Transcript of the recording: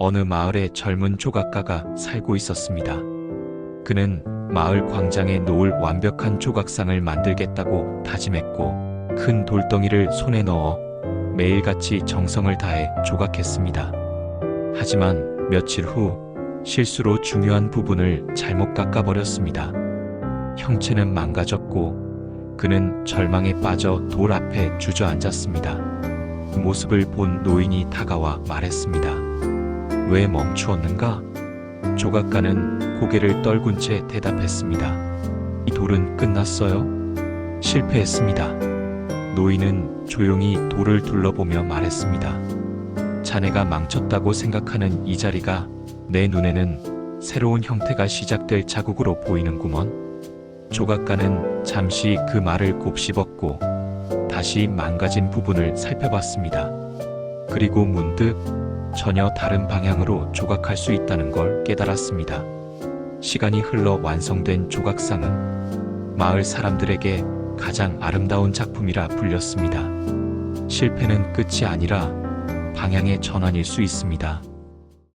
어느 마을에 젊은 조각가가 살고 있었습니다. 그는 마을 광장에 놓을 완벽한 조각상을 만들겠다고 다짐했고 큰 돌덩이를 손에 넣어 매일같이 정성을 다해 조각했습니다. 하지만 며칠 후 실수로 중요한 부분을 잘못 깎아버렸습니다. 형체는 망가졌고 그는 절망에 빠져 돌 앞에 주저앉았습니다. 그 모습을 본 노인이 다가와 말했습니다. 왜 멈추었는가? 조각가는 고개를 떨군 채 대답했습니다. 이 돌은 끝났어요? 실패했습니다. 노인은 조용히 돌을 둘러보며 말했습니다. 자네가 망쳤다고 생각하는 이 자리가 내 눈에는 새로운 형태가 시작될 자국으로 보이는구먼. 조각가는 잠시 그 말을 곱씹었고 다시 망가진 부분을 살펴봤습니다. 그리고 문득 전혀 다른 방향으로 조각할 수 있다는 걸 깨달았습니다. 시간이 흘러 완성된 조각상은 마을 사람들에게 가장 아름다운 작품이라 불렸습니다. 실패는 끝이 아니라 방향의 전환일 수 있습니다.